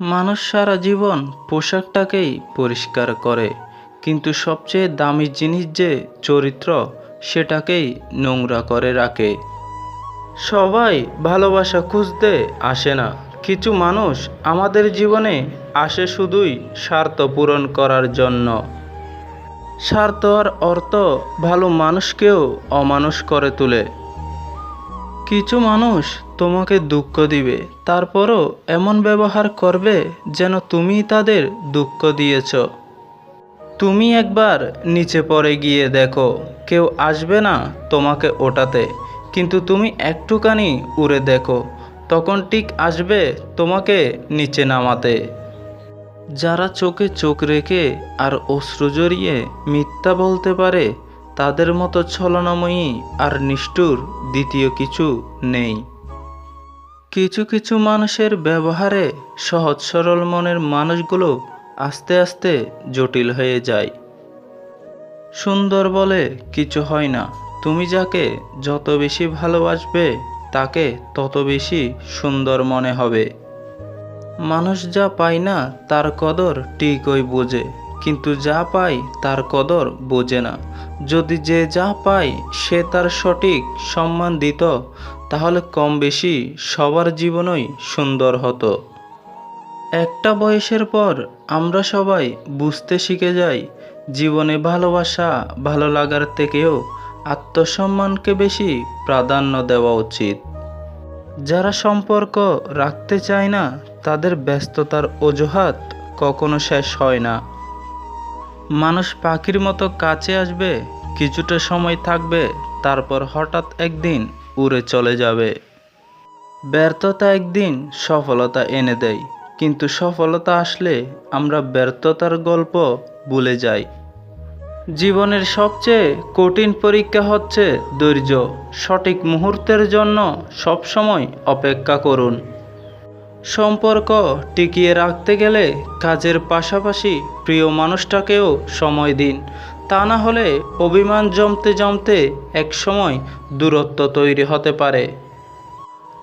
মানুষ সারা জীবন পোশাকটাকেই পরিষ্কার করে, কিন্তু সবচেয়ে দামি জিনিস যে চরিত্র, সেটাকেই নোংরা করে রাখে। সবাই ভালোবাসা খুঁজতে আসে না। কিছু মানুষ আমাদের জীবনে আসে শুধুই স্বার্থ পূরণ করার জন্য। স্বার্থ আর অর্থ ভালো মানুষকেও অমানুষ করে তোলে। কিছু মানুষ তোমাকে দুঃখ দিবে, তারপরও এমন ব্যবহার করবে যেন তুমি তাদের দুঃখ দিয়েছ। তুমি একবার নিচে পড়ে গিয়ে দেখো, কেউ আসবে না তোমাকে ওটাতে, কিন্তু তুমি একটুখানি উড়ে দেখো, তখন ঠিক আসবে তোমাকে নিচে নামাতে। যারা চোখে চোখ রেখে আর অশ্রু জড়িয়ে মিথ্যা বলতে পারে, তাদের মতো ছলনাময়ী আর নিষ্ঠুর দ্বিতীয় কিছু নেই। কিছু কিছু মানুষের ব্যবহারে সহজ সরল মনের মানুষগুলো আস্তে আস্তে জটিল হয়ে যায়। সুন্দর বলে কিছু হয় না। তুমি যাকে যত বেশি ভালোবাসবে, তাকে তত বেশি সুন্দর মনে হবে। মানুষ যা পায় না, তার কদর ঠিকই বোঝে। কিন্তু যা পায়, তার কদর বোঝে না। যদি যে যা পায়, সে তার সঠিক সম্মান দিত তাহলে কম বেশি সবার জীবনই সুন্দর হতো। একটা বয়সের পর আমরা সবাই বুঝতে শিখে যাই, জীবনে ভালোবাসা ভালো লাগার থেকেও আত্মসম্মানকে বেশি প্রাধান্য দেওয়া উচিত। যারা সম্পর্ক রাখতে চায় না, তাদের ব্যস্ততার অজুহাত কখনো শেষ হয় না। মানুষ পাখির মতো কাছে আসবে, কিছুটা সময় থাকবে, তারপর হঠাৎ একদিন উড়ে চলে যাবে। ব্যর্থতা একদিন সফলতা এনে দেয়, কিন্তু সফলতা আসলে আমরা ব্যর্থতার গল্প ভুলে যাই। জীবনের সবচেয়ে কঠিন পরীক্ষা হচ্ছে ধৈর্য। সঠিক মুহূর্তের জন্য সবসময় অপেক্ষা করুন। সম্পর্ক টিকিয়ে রাখতে গেলে কাজের পাশাপাশি প্রিয় মানুষটাকেও সময় দিন। তা না হলে অভিমান জমতে জমতে এক সময় দূরত্ব তৈরি হতে পারে।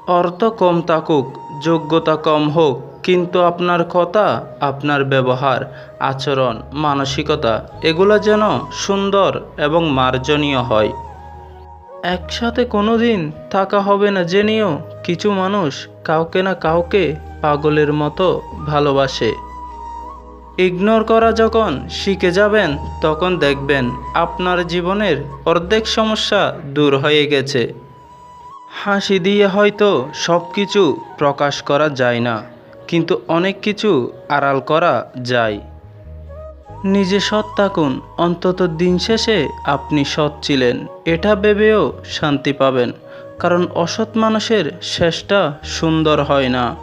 অর্থ কম থাকুক, যোগ্যতা কম হোক, কিন্তু আপনার কথা, আপনার ব্যবহার, আচরণ, মানসিকতা, এগুলো যেন সুন্দর এবং মার্জনীয় হয়। একসাথে কোনো দিন থাকা হবে না জেনেও কিছু মানুষ কাউকে না কাউকে পাগলের মতো ভালোবাসে। ইগনোর করা যখন শিখে যাবেন, তখন দেখবেন আপনার জীবনের অর্ধেক সমস্যা দূর হয়ে গেছে। হাসি দিয়ে হয়তো সব কিছু প্রকাশ করা যায় না, কিন্তু অনেক কিছু আড়াল করা যায়। নিজে সৎ থাকুন, অন্তত দিন শেষে আপনি সৎ ছিলেন। এটা ভেবেও শান্তি পাবেন, কারণ অসৎ মানুষের শেষটা সুন্দর হয় না।